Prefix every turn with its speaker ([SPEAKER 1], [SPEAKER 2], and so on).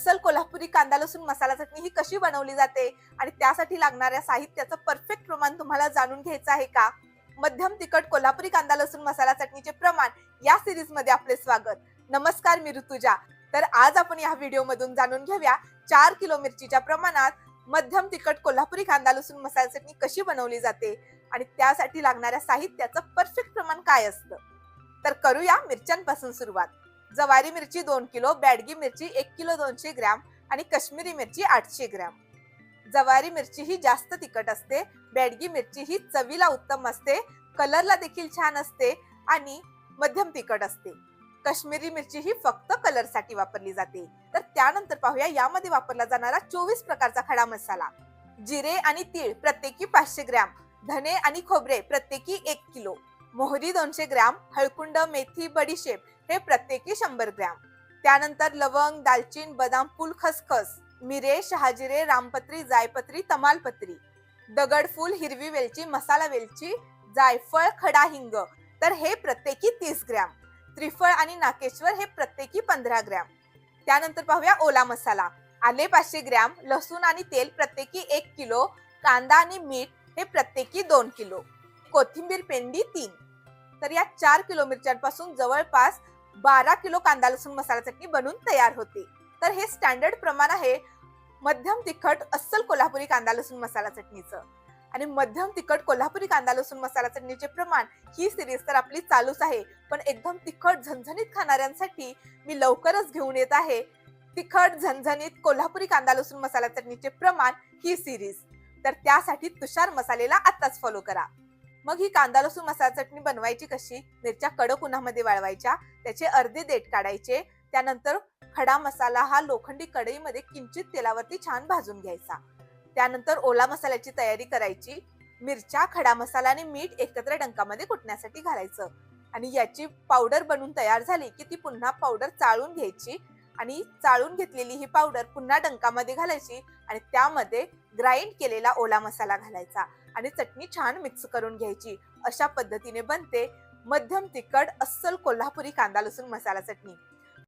[SPEAKER 1] अस्सल कोल्हापुरी कांदा लसूण मसाला चटणी ही कशी बनवली जाते? आणि त्यासाठी लागणाऱ्या साहित्याचं परफेक्ट प्रमाण तुम्हाला जाणून घ्यायचं आहे का? मध्यम तिखट कोल्हापुरी कांदा लसूण मसाला चटणीचे प्रमाण या सिरीजमध्ये आपले स्वागत. नमस्कार मी ऋतुजा. तर आज आपण या व्हिडिओ मधून जाणून घेऊया चार किलो मिरचीच्या प्रमाणात मध्यम तिखट कोल्हापुरी कांदा लसूण मसाला चटणी कशी बनवली जाते? आणि त्यासाठी लागणाऱ्या साहित्याचं परफेक्ट प्रमाण काय असतं? तर करूया मिरच्यांपासून सुरुवात. जवारी मिरची दोन किलो बॅडगी मिरची एक किलो दोनशे ग्रॅम आणि काश्मीरी मिरची आठशे ग्रॅम. जवारी मिरची ही जास्त तिखट असते बॅडगी मिरची ही चवीला उत्तम असते कलरला देखील छान असते आणि मध्यम तिखट असते. काश्मीरी मिरची ही फक्त कलरसाठी वापरली जाते. तर त्यानंतर पाहूया यामध्ये वापरला जाणारा चोवीस प्रकारचा खडा मसाला. जिरे आणि तीळ प्रत्येकी पाचशे ग्रॅम धने आणि खोबरे प्रत्येकी एक किलो. मोहरी दोनशे ग्रॅम हळकुंड मेथी बडीशेप हे प्रत्येकी शंभर ग्रॅम. त्यानंतर लवंग दालचीन बदाम फूल खसखस मिरे शहाजिरे रामपत्री जायपत्री तमालपत्री. दगडफूल हिरवी वेलची मसाला वेलची जायफळ खडा हिंग तर हे प्रत्येकी तीस ग्रॅम. त्रिफळ आणि नाकेश्वर हे प्रत्येकी पंधरा ग्रॅम. त्यानंतर पाहूया ओला मसाला. आले पाचशे ग्रॅम लसूण आणि तेल प्रत्येकी एक किलो कांदा आणि मीठ हे प्रत्येकी दोन किलो. कोथिंबीर पेंडी तीन. तर या चार किलो मिरच्यांपासून जवळपास बारा किलो कांदा लसूण मसाला चटणी बनून तयार होते. तर हे स्टँडर्ड प्रमाण आहे मध्यम तिखट अस्सल कोल्हापुरी कांदा लसूण मसाला चटणीचं. आणि मध्यम तिखट कोल्हापुरी कांदा लसूण मसाला चटणीचे प्रमाण ही सिरीज तर आपली चालूच आहे. पण एकदम तिखट झणझणीत खाणाऱ्यांसाठी मी लवकरच घेऊन येत आहे. तिखट झणझणीत कोल्हापुरी कांदा लसूण मसाला चटणीचे प्रमाण ही सिरीज तर त्यासाठी तुषार मसालेला आत्ताच फॉलो करा. मग ही कांदा लसूण मसाला चटणी बनवायची कशी? मिरच्या कडक उन्हामध्ये वाळवायच्या त्याचे अर्धे देठ काढायचे त्यानंतर खडा मसाला हा लोखंडी कढईमध्ये किंचित तेलावरती छान भाजून घ्यायचा. त्यानंतर ओला मसाल्याची तयारी करायची मिरच्या खडा मसाला आणि मीठ एकत्र डंकामध्ये कुटण्यासाठी घालायचं. आणि याची पावडर बनून तयार झाली की ती पुन्हा पावडर चाळून घ्यायची आणि चाळून घेतलेली ही पावडर पुन्हा डंकामध्ये घालायची आणि त्यामध्ये ग्राइंड केलेला ओला मसाला घालायचा आणि चटणी छान मिक्स करून घ्यायची. अशा पद्धतीने बनते मध्यम तिखट अस्सल कोल्हापुरी कांदा लसूण मसाला चटणी.